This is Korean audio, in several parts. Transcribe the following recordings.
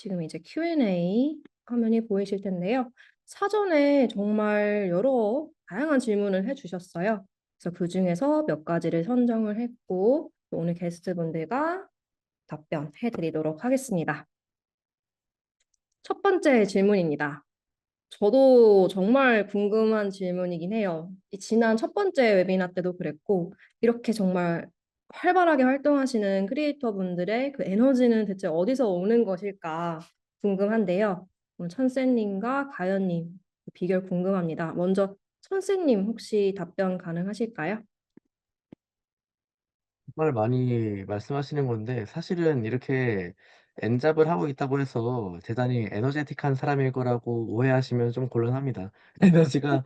지금 이제 Q&A 화면이 보이실 텐데요. 사전에 정말 여러 다양한 질문을 해주셨어요. 그래서 그 중에서 몇 가지를 선정을 했고 오늘 게스트분들과 답변해 드리도록 하겠습니다. 첫 번째 질문입니다. 저도 정말 궁금한 질문이긴 해요. 이 지난 첫 번째 웨비나 때도 그랬고 이렇게 정말 활발하게 활동하시는 크리에이터 분들의 그 에너지는 대체 어디서 오는 것일까 궁금한데요. 천세님과 가연님 그 비결 궁금합니다. 먼저 천세님 혹시 답변 가능하실까요? 정말 많이 말씀하시는 건데 사실은 이렇게 엔잡을 하고 있다고 해서 대단히 에너제틱한 사람일 거라고 오해하시면 좀 곤란합니다. 에너지가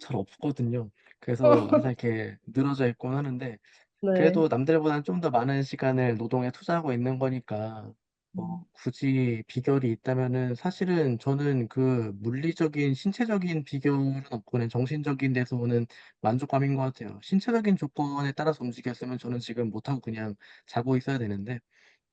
잘 없거든요. 그래서 항상 이렇게 늘어져 있곤 하는데 네. 그래도 남들보다는 좀 더 많은 시간을 노동에 투자하고 있는 거니까 뭐 음. 굳이 비결이 있다면은 사실은 저는 그 물리적인 신체적인 비결은 없고 그냥 정신적인 데서 오는 만족감인 것 같아요. 신체적인 조건에 따라서 움직였으면 저는 지금 못하고 그냥 자고 있어야 되는데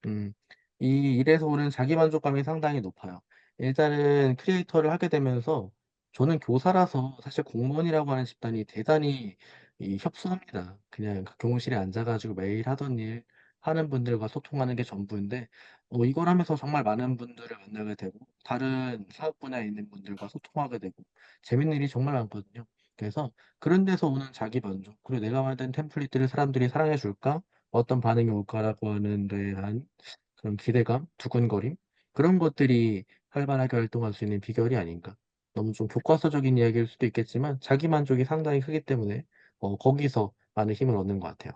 음 이 일에서 오는 자기 만족감이 상당히 높아요. 일단은 크리에이터를 하게 되면서 저는 교사라서 사실 공무원이라고 하는 집단이 대단히 이 협소합니다. 그냥 그 교무실에 앉아 가지고 매일 하던 일 하는 분들과 소통하는 게 전부인데 어 이걸 하면서 정말 많은 분들을 만나게 되고 다른 사업 분야에 있는 분들과 소통하게 되고 재밌는 일이 정말 많거든요. 그래서 그런 데서 오는 자기 만족 그리고 '내가 만든 템플릿들을 사람들이 사랑해 줄까? 어떤 반응이 올까?'라고 하는 데에 대한 그런 기대감, 두근거림 그런 것들이 활발하게 활동할 수 있는 비결이 아닌가. 너무 좀 교과서적인 이야기일 수도 있겠지만 자기 만족이 상당히 크기 때문에 어 거기서 많은 힘을 얻는 것 같아요.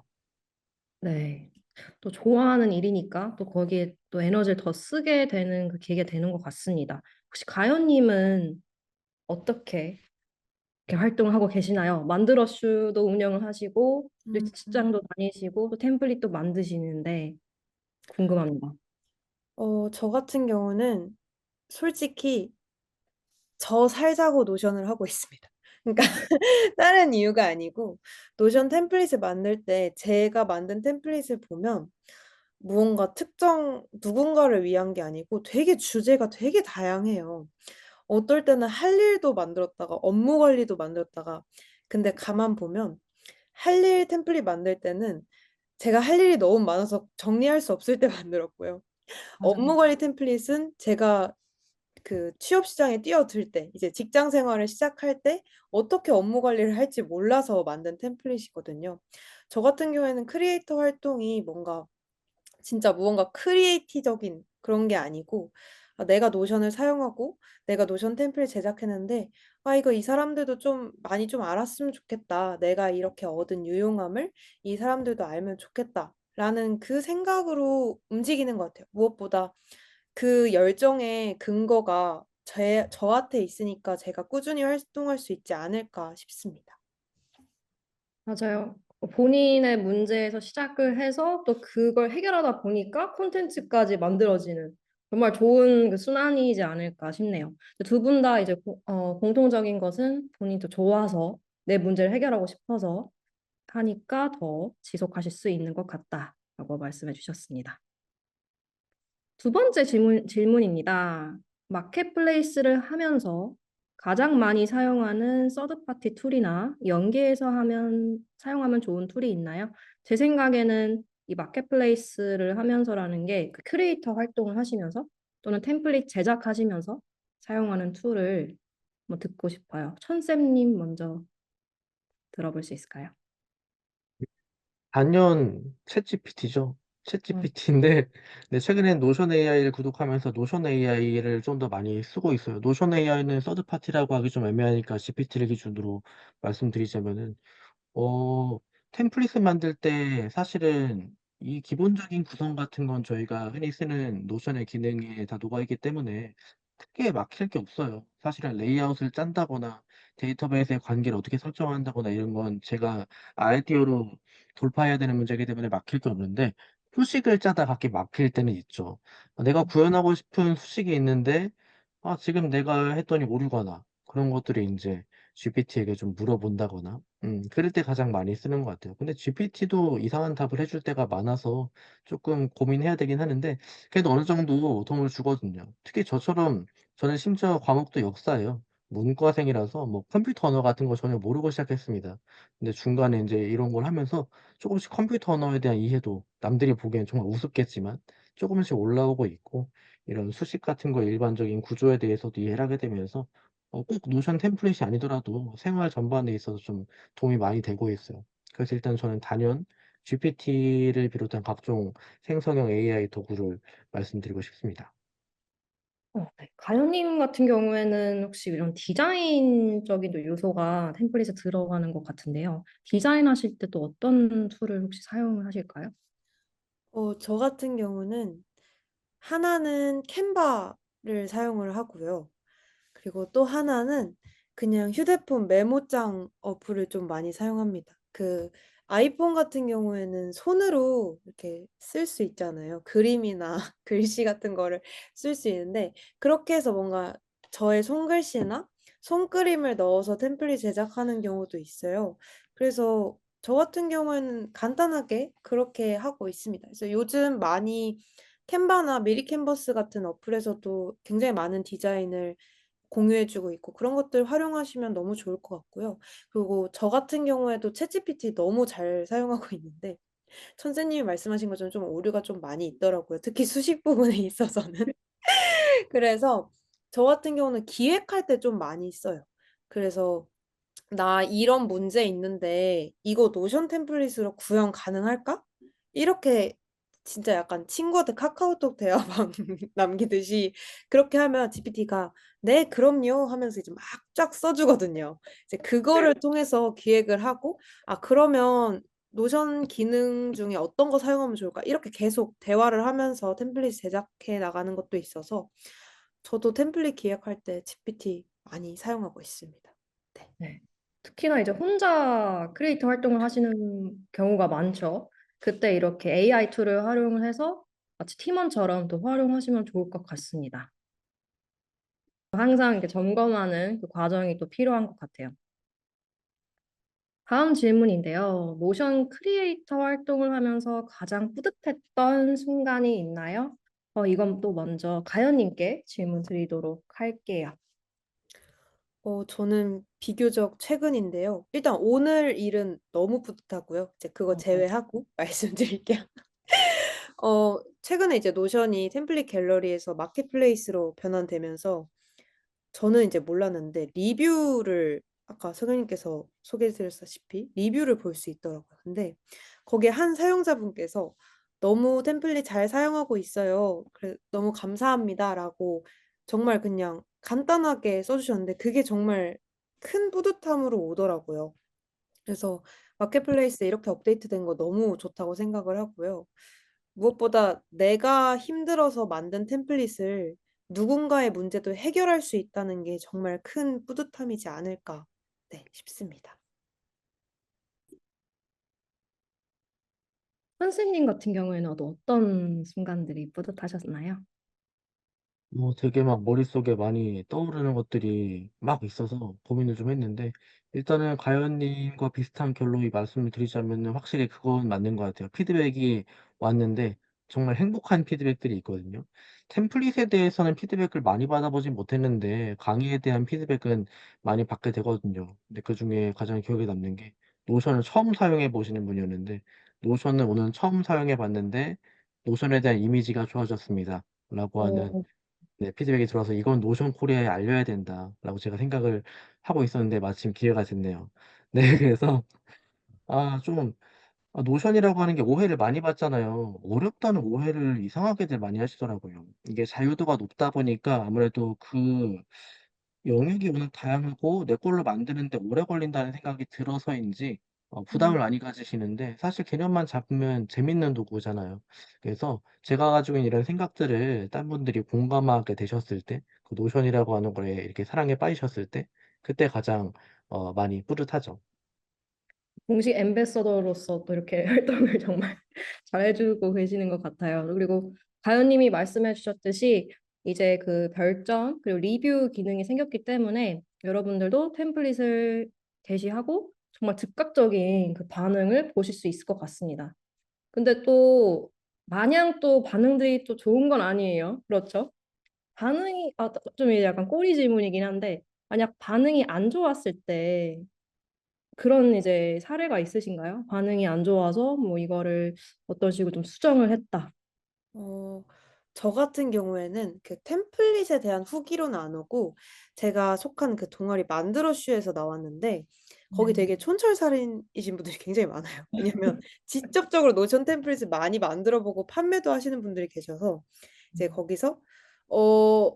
네. 또 좋아하는 일이니까 또 거기에 또 에너지를 더 쓰게 되는 그 계기가 되는 것 같습니다. 혹시 가연님은 어떻게 이렇게 활동을 하고 계시나요? 만들어슈도 운영을 하시고 또 음. 직장도 다니시고 또 템플릿도 만드시는데 궁금합니다. 어, 저 같은 경우는 솔직히 저 살자고 노션을 하고 있습니다. 그러니까 다른 이유가 아니고 노션 템플릿을 만들 때 제가 만든 템플릿을 보면 무언가 특정 누군가를 위한 게 아니고 되게 주제가 되게 다양해요. 어떨 때는 할 일도 만들었다가 업무 관리도 만들었다가 근데 가만 보면 할 일 템플릿 만들 때는 제가 할 일이 너무 많아서 정리할 수 없을 때 만들었고요. 업무 맞아요. 관리 템플릿은 제가 그 취업 시장에 뛰어들 때 이제 직장 생활을 시작할 때 어떻게 업무 관리를 할지 몰라서 만든 템플릿이거든요. 저 같은 경우에는 크리에이터 활동이 뭔가 진짜 무언가 크리에이티적인 그런 게 아니고 아 내가 노션을 사용하고 내가 노션 템플릿 제작했는데 '아 이거 이 사람들도 좀 많이 좀 알았으면 좋겠다. 내가 이렇게 얻은 유용함을 이 사람들도 알면 좋겠다.'라는 그 생각으로 움직이는 것 같아요. 무엇보다 그 열정의 근거가 제 저한테 있으니까 제가 꾸준히 활동할 수 있지 않을까 싶습니다. 맞아요. 어 본인의 문제에서 시작을 해서 또 그걸 해결하다 보니까 콘텐츠까지 만들어지는 정말 좋은 그 순환이지 않을까 싶네요. 두 분 다 이제 고 어 공통적인 것은 본인도 좋아서 내 문제를 해결하고 싶어서 하니까 더 지속하실 수 있는 것 같다라고 말씀해 주셨습니다. 두 번째 질문 질문입니다. 마켓플레이스를 하면서 가장 많이 사용하는 서드 파티 툴이나 연계해서 하면 사용하면 좋은 툴이 있나요? 제 생각에는 이 마켓플레이스를 하면서라는 게 그 크리에이터 활동을 하시면서 또는 템플릿 제작하시면서 사용하는 툴을 뭐 듣고 싶어요. 천쌤님 먼저 들어볼 수 있을까요? 단연 챗GPT죠. 음. 챗GPT인데 네 최근엔 노션 AI를 구독하면서 노션 AI를 좀 더 많이 쓰고 있어요. 노션 AI는 서드 파티라고 하기 좀 애매하니까 GPT를 기준으로 말씀드리자면은 어 템플릿을 만들 때 사실은 이 기본적인 구성 같은 건 저희가 흔히 쓰는 노션의 기능에 다 녹아 있기 때문에 크게 막힐 게 없어요. 사실은 레이아웃을 짠다거나 데이터베이스의 관계를 어떻게 설정한다거나 이런 건 제가 아이디어로 돌파해야 되는 문제이기 때문에 막힐 게 없는데 수식을 짜다 가끔 막힐 때는 있죠. 아 내가 구현하고 싶은 수식이 있는데 아 지금 내가 했더니 오류가 나. 그런 것들이 인제 GPT에게 좀 물어본다거나, 음, 그럴 때 가장 많이 쓰는 것 같아요. 근데 GPT도 이상한 답을 해줄 때가 많아서 조금 고민해야 되긴 하는데, 그래도 어느 정도 도움을 주거든요. 특히 저처럼 저는 심지어 과목도 역사예요. 문과생이라서 뭐 컴퓨터 언어 같은 거 전혀 모르고 시작했습니다. 근데 중간에 이제 이런 걸 하면서 조금씩 컴퓨터 언어에 대한 이해도 남들이 보기엔 정말 우습겠지만 조금씩 올라오고 있고, 이런 수식 같은 거 일반적인 구조에 대해서도 이해를 하게 되면서 어 꼭 노션 템플릿이 아니더라도 생활 전반에 있어서 좀 도움이 많이 되고 있어요. 그래서 일단 저는 단연 GPT를 비롯한 각종 생성형 AI 도구를 말씀드리고 싶습니다. 어, 네. 가연님 같은 경우에는 혹시 이런 디자인적인 또 요소가 템플릿에 들어가는 것 같은데요. 디자인하실 때 또 어떤 툴을 혹시 사용을 하실까요? 어, 저 같은 경우는 하나는 캔바를 사용을 하고요. 그리고 또 하나는 그냥 휴대폰 메모장 어플을 좀 많이 사용합니다. 그 아이폰 같은 경우에는 손으로 이렇게 쓸 수 있잖아요. 그림이나 글씨 같은 거를 쓸 수 있는데 그렇게 해서 뭔가 저의 손글씨나 손그림을 넣어서 템플릿 제작하는 경우도 있어요. 그래서 저 같은 경우에는 간단하게 그렇게 하고 있습니다. 그래서 요즘 많이 캔바나 미리 캔버스 같은 어플에서도 굉장히 많은 디자인을 공유해 주고 있고 그런 것들 활용하시면 너무 좋을 것 같고요. 그리고 저 같은 경우에도 챗GPT 너무 잘 사용하고 있는데 선생님이 말씀하신 것처럼 좀 오류가 좀 많이 있더라고요. 특히 수식 부분에 있어서는. 그래서 저 같은 경우는 기획할 때 좀 많이 써요. 그래서 "나 이런 문제 있는데 이거 노션 템플릿으로 구현 가능할까?" 이렇게 진짜 약간 친구한테 카카오톡 대화방 남기듯이 그렇게 하면 GPT가 "네 그럼요." 하면서 이제 막 쫙 써 주거든요. 이제 그거를 통해서 기획을 하고 '아 그러면 노션 기능 중에 어떤 거 사용하면 좋을까?' 이렇게 계속 대화를 하면서 템플릿 제작해 나가는 것도 있어서 저도 템플릿 기획할 때 GPT 많이 사용하고 있습니다. 네. 네. 특히나 이제 혼자 크리에이터 활동을 하시는 경우가 많죠. 그때 이렇게 AI 툴을 활용을 해서 마치 팀원처럼 또 활용하시면 좋을 것 같습니다. 항상 이렇게 점검하는 그 과정이 또 필요한 것 같아요. 다음 질문인데요. 노션 크리에이터 활동을 하면서 가장 뿌듯했던 순간이 있나요? 어, 이건 또 먼저 가연님께 질문 드리도록 할게요. 어 저는 비교적 최근인데요. 일단 오늘 일은 너무 뿌듯하고요. 이제 그거 어, 제외하고 말씀드릴게요. 어 최근에 이제 노션이 템플릿 갤러리에서 마켓플레이스로 변환되면서 저는 이제 몰랐는데 리뷰를 아까 선생님께서 소개해 드렸다시피 리뷰를 볼 수 있더라고요. 근데 거기에 한 사용자분께서 "너무 템플릿 잘 사용하고 있어요. 그래 너무 감사합니다."라고 정말 그냥 간단하게 써 주셨는데 그게 정말 큰 뿌듯함으로 오더라고요. 그래서 마켓플레이스에 이렇게 업데이트된 거 너무 좋다고 생각을 하고요. 무엇보다 '내가 힘들어서 만든 템플릿을 누군가의 문제도 해결할 수 있다는 게 정말 큰 뿌듯함이지 않을까.' 네 싶습니다. 선생님 같은 경우에는 또 어떤 순간들이 뿌듯하셨나요? 뭐 되게 막 머릿속에 많이 떠오르는 것들이 막 있어서 고민을 좀 했는데 일단은 가연님과 비슷한 결론이 말씀을 드리자면은 확실히 그건 맞는 것 같아요. 피드백이 왔는데 정말 행복한 피드백들이 있거든요. 템플릿에 대해서는 피드백을 많이 받아보진 못했는데 강의에 대한 피드백은 많이 받게 되거든요. 근데 그중에 가장 기억에 남는 게 노션을 처음 사용해 보시는 분이었는데 노션을 오늘 처음 사용해 봤는데 노션에 대한 이미지가 좋아졌습니다. 라고 하는 어, 네 피드백이 들어와서 '이건 노션 코리아에 알려야 된다.'라고 제가 생각을 하고 있었는데 마침 기회가 됐네요. 네 그래서 아 좀 아 노션이라고 하는 게 오해를 많이 받잖아요. 어렵다는 오해를 이상하게들 많이 하시더라고요. 이게 자유도가 높다 보니까 아무래도 그 영역이 워낙 다양하고 내 걸로 만드는 데 오래 걸린다는 생각이 들어서인지 어 부담을 음. 많이 가지시는데 사실 개념만 잡으면 재밌는 도구잖아요. 그래서 제가 가지고 있는 이런 생각들을 딴 분들이 공감하게 되셨을 때 그 노션이라고 하는 거에 이렇게 사랑에 빠지셨을 때 그때 가장 어 많이 뿌듯하죠. 공식 앰베서더로서 또 이렇게 활동을 정말 잘해주고 계시는 것 같아요. 그리고 가연님이 말씀해 주셨듯이 이제 그 별점 그리고 리뷰 기능이 생겼기 때문에 여러분들도 템플릿을 게시하고 정말 즉각적인 그 반응을 보실 수 있을 것 같습니다. 근데 또 마냥 또 반응들이 또 좋은 건 아니에요. 그렇죠? 반응이 아, 좀 약간 꼬리 질문이긴 한데 만약 반응이 안 좋았을 때 그런 이제 사례가 있으신가요? 반응이 안 좋아서 뭐 이거를 어떤 식으로 좀 수정을 했다. 어, 저 같은 경우에는 그 템플릿에 대한 후기로는 안 오고 제가 속한 그 동아리 만들어쇼에서 나왔는데 거기 네. 되게 촌철살인이신 분들이 굉장히 많아요. 왜냐면 직접적으로 노션 템플릿을 많이 만들어 보고 판매도 하시는 분들이 계셔서 이제 거기서 어,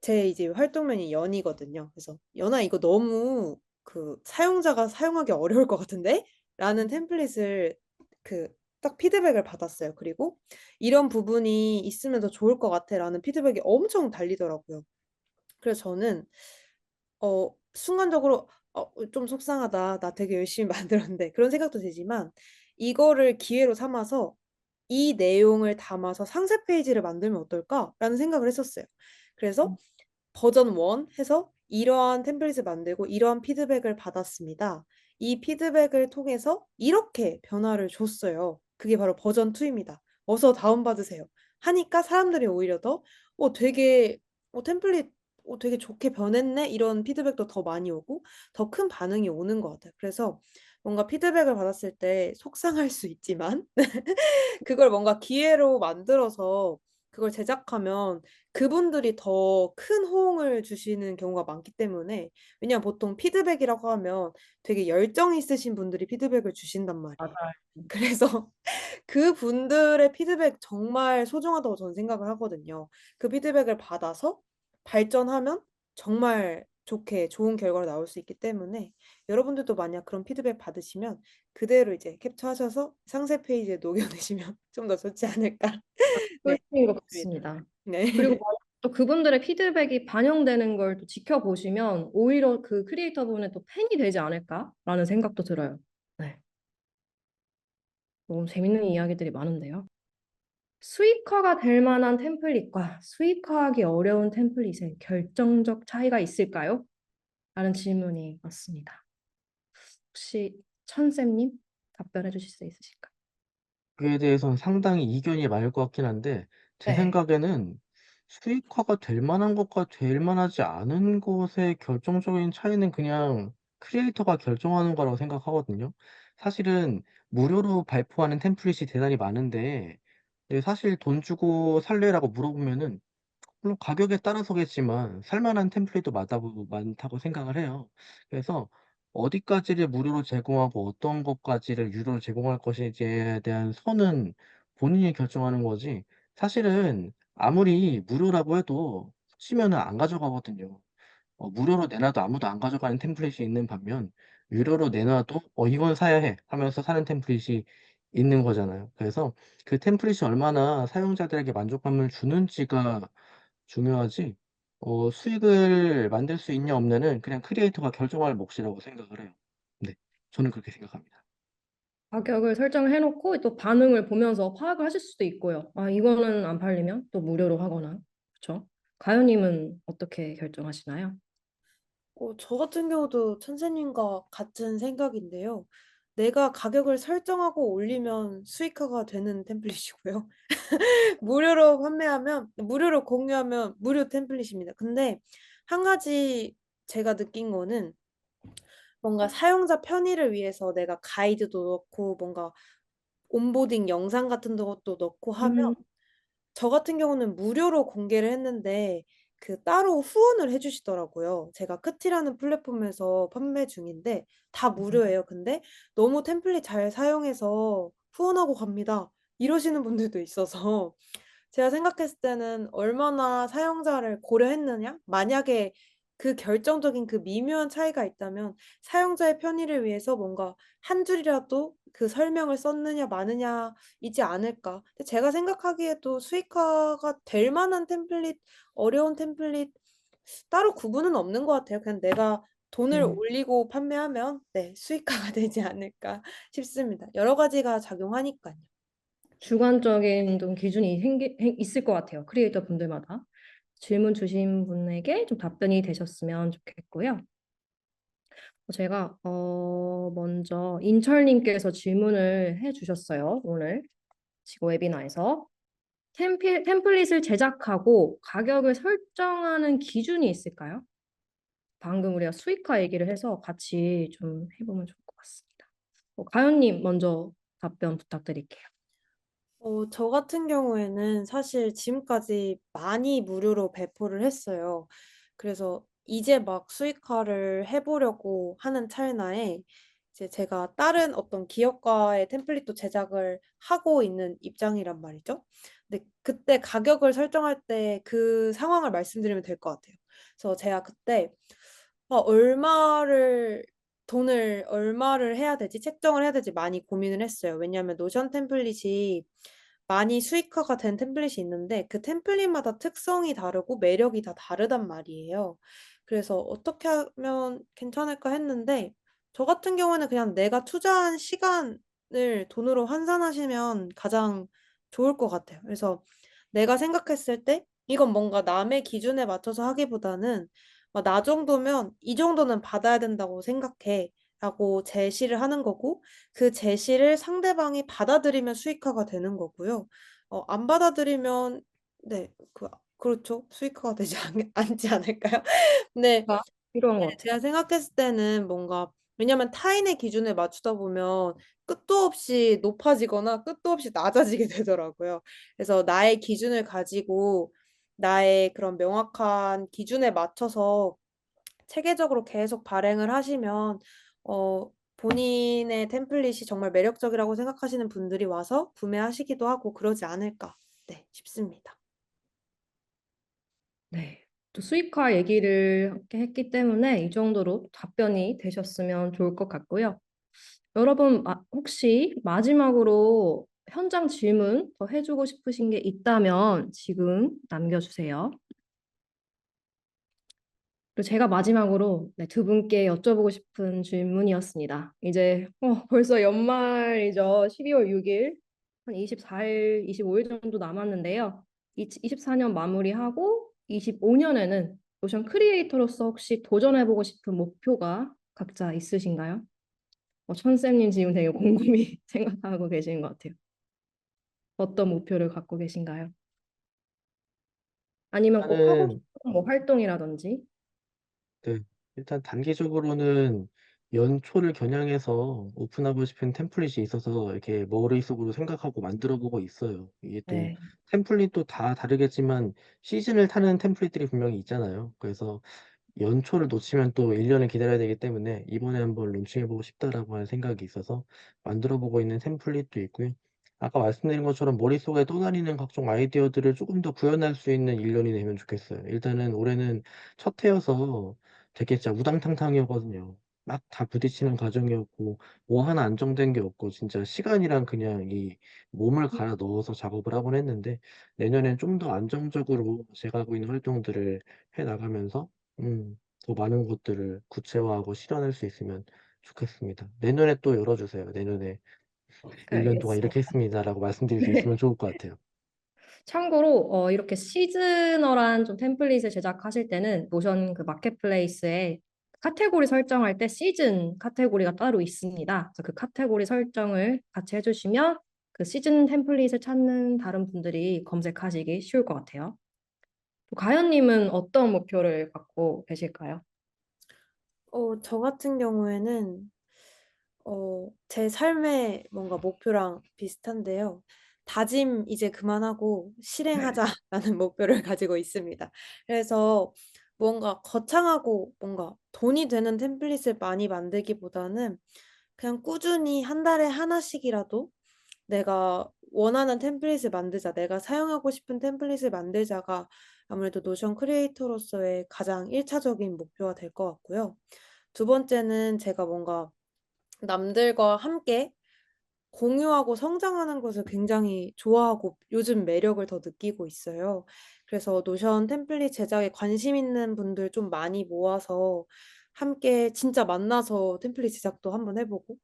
제 이제 활동명이 연이거든요. 그래서 연아 이거 너무 그 사용자가 사용하기 어려울 것 같은데? 라는 템플릿을 그 딱 피드백을 받았어요. 그리고 이런 부분이 있으면 더 좋을 것 같아 라는 피드백이 엄청 달리더라고요. 그래서 저는 어, 순간적으로 어, 좀 속상하다. 나 되게 열심히 만들었는데. 그런 생각도 들지만 이거를 기회로 삼아서 이 내용을 담아서 상세 페이지를 만들면 어떨까라는 생각을 했었어요. 그래서 버전 1 해서 이러한 템플릿을 만들고 이러한 피드백을 받았습니다. 이 피드백을 통해서 이렇게 변화를 줬어요. 그게 바로 버전 2입니다. 어서 다운받으세요. 하니까 사람들이 오히려 더 어, 되게 어, 템플릿 어, 되게 좋게 변했네 이런 피드백도 더 많이 오고 더 큰 반응이 오는 것 같아요. 그래서 뭔가 피드백을 받았을 때 속상할 수 있지만 그걸 뭔가 기회로 만들어서 그걸 제작하면 그분들이 더 큰 호응을 주시는 경우가 많기 때문에 왜냐면 보통 피드백이라고 하면 되게 열정 있으신 분들이 피드백을 주신단 말이에요. 맞아요. 그래서 그 분들의 피드백 정말 소중하다고 저는 생각을 하거든요. 그 피드백을 받아서 발전하면 정말 좋게 좋은 결과가 나올 수 있기 때문에 여러분들도 만약 그런 피드백 받으시면 그대로 이제 캡처하셔서 상세 페이지에 녹여내시면 좀 더 좋지 않을까. 네. 꿀팁인 것 싶습니다. 같습니다. 네. 그리고 또 그분들의 피드백이 반영되는 걸 또 지켜보시면 오히려 그 크리에이터분의 또 팬이 되지 않을까라는 생각도 들어요. 네. 너무 재밌는 이야기들이 많은데요. 수익화가 될 만한 템플릿과 수익화하기 어려운 템플릿의 결정적 차이가 있을까요? 라는 질문이 왔습니다. 혹시 천쌤님 답변해 주실 수 있으실까요? 그에 대해서는 상당히 이견이 많을 것 같긴 한데 제 네. 생각에는 수익화가 될 만한 것과 될 만하지 않은 것의 결정적인 차이는 그냥 크리에이터가 결정하는 거라고 생각하거든요. 사실은 무료로 발표하는 템플릿이 대단히 많은데 네 사실 "돈 주고 살래?"라고 물어보면은 물론 가격에 따라서겠지만 살 만한 템플릿도 많다고 많다고 생각을 해요. 그래서 어디까지를 무료로 제공하고 어떤 것까지를 유료로 제공할 것인지에 대한 선은 본인이 결정하는 거지 사실은 아무리 무료라고 해도 치면은 안 가져가거든요. 어 무료로 내놔도 아무도 안 가져가는 템플릿이 있는 반면 유료로 내놔도 '어 이건 사야 해.' 하면서 사는 템플릿이 있는 거잖아요. 그래서 그 템플릿이 얼마나 사용자들에게 만족감을 주는지가 중요하지 어 수익을 만들 수 있냐 없냐는 그냥 크리에이터가 결정할 몫이라고 생각을 해요. 네. 저는 그렇게 생각합니다. 가격을 설정을 해 놓고 또 반응을 보면서 파악을 하실 수도 있고요. 아 이거는 안 팔리면 또 무료로 하거나. 그쵸? 가연님은 어떻게 결정하시나요? 어, 저 같은 경우도 천사님과 같은 생각인데요. 내가 가격을 설정하고 올리면 수익화가 되는 템플릿이고요. 무료로 판매하면 무료로 공유하면 무료 템플릿입니다. 근데 한 가지 제가 느낀 거는 뭔가 사용자 편의를 위해서 내가 가이드도 넣고 뭔가 온보딩 영상 같은 것도 넣고 하면 음. 저 같은 경우는 무료로 공개를 했는데 그 따로 후원을 해 주시더라고요. 제가 크티라는 플랫폼에서 판매 중인데 다 무료예요. 근데 "너무 템플릿 잘 사용해서 후원하고 갑니다." 이러시는 분들도 있어서 제가 생각했을 때는 얼마나 사용자를 고려했느냐? 만약에 그 결정적인 그 미묘한 차이가 있다면 사용자의 편의를 위해서 뭔가 한 줄이라도 그 설명을 썼느냐 마느냐이지 않을까. 근데 제가 생각하기에도 수익화가 될 만한 템플릿, 어려운 템플릿 따로 구분은 없는 것 같아요. 그냥 내가 돈을 음. 올리고 판매하면 네 수익화가 되지 않을까 싶습니다. 여러 가지가 작용하니깐요. 주관적인 좀 기준이 생기 행 있을 것 같아요, 크리에이터 분들마다. 질문 주신 분에게 좀 답변이 되셨으면 좋겠고요. 어, 제가 어, 먼저 인철님께서 질문을 해주셨어요. 오늘 지금 웨비나에서 템플, 템플릿을 제작하고 가격을 설정하는 기준이 있을까요? 방금 우리가 수익화 얘기를 해서 같이 좀 해보면 좋을 것 같습니다. 어, 가연님 먼저 답변 부탁드릴게요. 어, 저 같은 경우에는 사실 지금까지 많이 무료로 배포를 했어요. 그래서 이제 막 수익화를 해보려고 하는 찰나에 이제 제가 다른 어떤 기업과의 템플릿도 제작을 하고 있는 입장이란 말이죠. 근데 그때 가격을 설정할 때 그 상황을 말씀드리면 될 것 같아요. 그래서 제가 그때 아, 얼마를 돈을 얼마를 해야 되지? 책정을 해야 되지? 많이 고민을 했어요. 왜냐하면 노션 템플릿이 많이 수익화가 된 템플릿이 있는데 그 템플릿마다 특성이 다르고 매력이 다 다르단 말이에요. 그래서 어떻게 하면 괜찮을까 했는데 저 같은 경우는 그냥 내가 투자한 시간을 돈으로 환산하시면 가장 좋을 것 같아요. 그래서 내가 생각했을 때 이건 뭔가 남의 기준에 맞춰서 하기보다는 어, 나 정도면 이 정도는 받아야 된다고 생각해. 라고 제시를 하는 거고, 그 제시를 상대방이 받아들이면 수익화가 되는 거고요. 어, 안 받아들이면, 네, 그, 그렇죠. 수익화가 되지 않, 않지 않을까요? 네, 가 필요한 것 네. 제가 생각했을 때는 뭔가, 왜냐면 타인의 기준에 맞추다 보면 끝도 없이 높아지거나 끝도 없이 낮아지게 되더라고요. 그래서 나의 기준을 가지고 나의 그런 명확한 기준에 맞춰서 체계적으로 계속 발행을 하시면 어, 본인의 템플릿이 정말 매력적이라고 생각하시는 분들이 와서 구매하시기도 하고 그러지 않을까 네, 싶습니다. 네. 또 수익화 얘기를 했기 때문에 이 정도로 답변이 되셨으면 좋을 것 같고요. 여러분, 마- 혹시 마지막으로 현장 질문 더 해주고 싶으신 게 있다면 지금 남겨주세요. 그리고 제가 마지막으로 네, 두 분께 여쭤보고 싶은 질문이었습니다. 이제 어, 벌써 연말이죠. 12월 6일, 한 24일, 25일 정도 남았는데요. 24년 마무리하고 25년에는 노션 크리에이터로서 혹시 도전해보고 싶은 목표가 각자 있으신가요? 어, 천쌤님 지금 되게 곰곰이 생각하고 계시는 것 같아요. 어떤 목표를 갖고 계신가요? 아니면 꼭 하고 싶은 뭐 활동이라든지? 네, 일단 단기적으로는 연초를 겨냥해서 오픈하고 싶은 템플릿이 있어서 이렇게 머릿속으로 생각하고 만들어 보고 있어요. 이게 또 네. 템플릿도 다 다르겠지만 시즌을 타는 템플릿들이 분명히 있잖아요. 그래서 연초를 놓치면 또 1 년을 기다려야 되기 때문에 이번에 한번 론칭해 보고 싶다라고 하는 생각이 있어서 만들어 보고 있는 템플릿도 있고요. 아까 말씀드린 것처럼 머릿속에 떠다니는 각종 아이디어들을 조금 더 구현할 수 있는 1 년이 되면 좋겠어요. 일단은 올해는 첫 해여서 되게 진짜 우당탕탕이었거든요. 막 다 부딪히는 과정이었고 뭐 하나 안정된 게 없고 진짜 시간이랑 그냥 이 몸을 갈아 넣어서 작업을 하곤 했는데 내년엔 좀 더 안정적으로 제가 하고 있는 활동들을 해 나가면서 음, 더 많은 것들을 구체화하고 실현할 수 있으면 좋겠습니다. 내년에 또 열어 주세요. 내년에 1년 동안 이렇게 알겠습니다. 했습니다라고 말씀드릴 수 있으면 좋을 것 같아요. 참고로 어, 이렇게 시즈널한 좀 템플릿을 제작하실 때는 노션 그 마켓플레이스에 카테고리 설정할 때 시즌 카테고리가 따로 있습니다. 그래서 그 카테고리 설정을 같이 해주시면 그 시즌 템플릿을 찾는 다른 분들이 검색하시기 쉬울 것 같아요. 또 가연님은 어떤 목표를 갖고 계실까요? 어, 저 같은 경우에는 어, 제 삶의 뭔가 목표랑 비슷한데요. 다짐 이제 그만하고 실행하자라는 목표를 가지고 있습니다. 그래서 뭔가 거창하고 뭔가 돈이 되는 템플릿을 많이 만들기보다는 그냥 꾸준히 한 달에 하나씩이라도 내가 원하는 템플릿을 만들자, 내가 사용하고 싶은 템플릿을 만들자가 아무래도 노션 크리에이터로서의 가장 1차적인 목표가 될 것 같고요. 두 번째는 제가 뭔가 남들과 함께 공유하고 성장하는 것을 굉장히 좋아하고 요즘 매력을 더 느끼고 있어요. 그래서 노션 템플릿 제작에 관심 있는 분들 좀 많이 모아서 함께 진짜 만나서 템플릿 제작도 한번 해 보고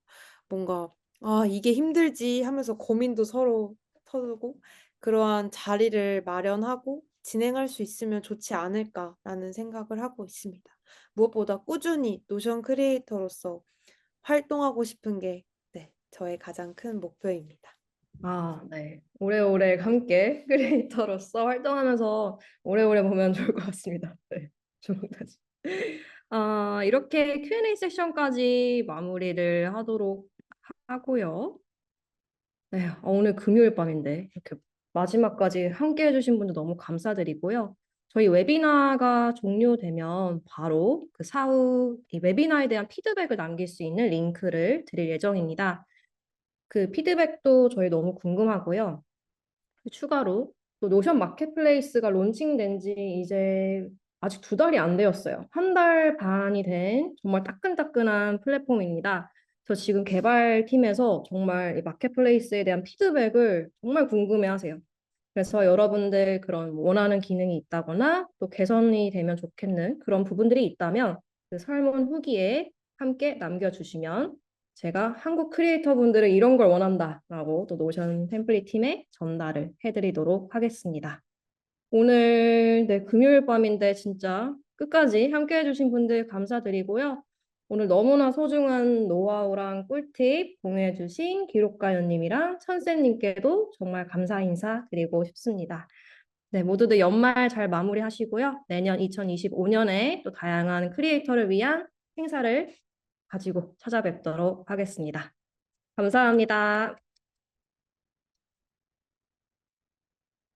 뭔가 '아 이게 힘들지.' 하면서 고민도 서로 터두고 그러한 자리를 마련하고 진행할 수 있으면 좋지 않을까라는 생각을 하고 있습니다. 무엇보다 꾸준히 노션 크리에이터로서 활동하고 싶은 게 네, 저의 가장 큰 목표입니다. 아, 네. 오래오래 함께 크리에이터로서 활동하면서 오래오래 보면 좋을 것 같습니다. 네. 주문까지. 아, 이렇게 Q&A 세션까지 마무리를 하도록 하고요. 네, 어, 오늘 금요일 밤인데 이렇게 마지막까지 함께 해주신 분들 너무 감사드리고요. 저희 웨비나가 종료되면 바로 그 사후 이 웨비나에 대한 피드백을 남길 수 있는 링크를 드릴 예정입니다. 그 피드백도 저희 너무 궁금하고요. 추가로 또 노션 마켓플레이스가 론칭된 지 이제 아직 두 달이 안 되었어요. 한 달 반이 된 정말 따끈따끈한 플랫폼입니다. 저 지금 개발팀에서 정말 이 마켓플레이스에 대한 피드백을 정말 궁금해 하세요. 그래서 여러분들 그런 원하는 기능이 있다거나 또 개선이 되면 좋겠는 그런 부분들이 있다면 그 설문 후기에 함께 남겨주시면 제가 한국 크리에이터 분들은 이런 걸 원한다 라고 또 노션 템플릿 팀에 전달을 해드리도록 하겠습니다. 오늘 네, 금요일 밤인데 진짜 끝까지 함께 해주신 분들 감사드리고요. 오늘 너무나 소중한 노하우랑 꿀팁 공유해주신 기록가연님이랑 천쌤님께도 정말 감사 인사 드리고 싶습니다. 네, 모두들 연말 잘 마무리하시고요. 내년 2025년에 또 다양한 크리에이터를 위한 행사를 가지고 찾아뵙도록 하겠습니다. 감사합니다.